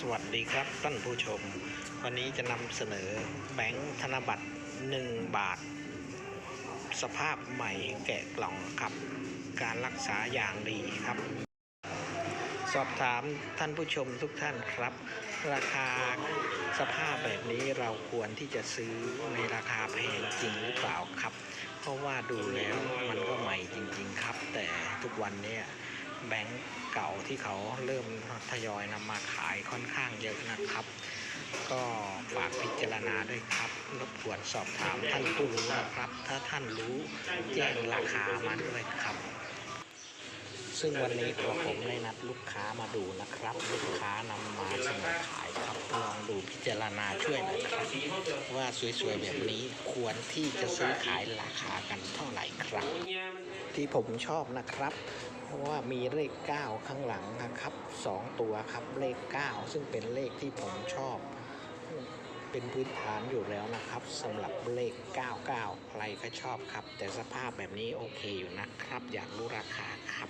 สวัสดีครับท่านผู้ชม วันนี้จะนำเสนอแบงค์ธนบัตร 1 บาท สภาพใหม่แกะกล่องครับ การรักษาอย่างดีครับ สอบถามท่านผู้ชมทุกท่านครับ ราคาสภาพแบบนี้เราควรที่จะซื้อในราคาแพงจริงหรือเปล่าครับ เพราะว่าดูแล้วมันก็ใหม่จริง ๆ ครับ แต่ทุกวันเนี้ย แบงค์เก่าที่เขาเริ่มทยอยนำมาขายค่อนข้างเยอะนะครับ ก็ฝากพิจารณาด้วยครับรบกวนสอบถามท่านผู้รู้นะครับ ถ้าท่านรู้แจ้งราคามาด้วยครับ ซึ่งวันนี้ตัวผมได้นัดลูกค้ามาดูนะครับ ลูกค้านำมาเสนอขายครับลองดูพิจารณาช่วยหน่อยครับว่าสวยๆแบบนี้ควรที่จะซื้อขายราคากันเท่าไหร่ครับที่ผมชอบนะครับ เพราะว่ามีเลข 9 ข้างหลังนะครับ 2 ตัวครับเลข 9 ซึ่งเป็นเลขที่ผมชอบ เป็นพื้นฐานอยู่แล้วนะครับสำหรับเลข 99 ใครก็ชอบครับ แต่สภาพแบบนี้โอเคอยู่นะครับ อยากรู้ราคาครับ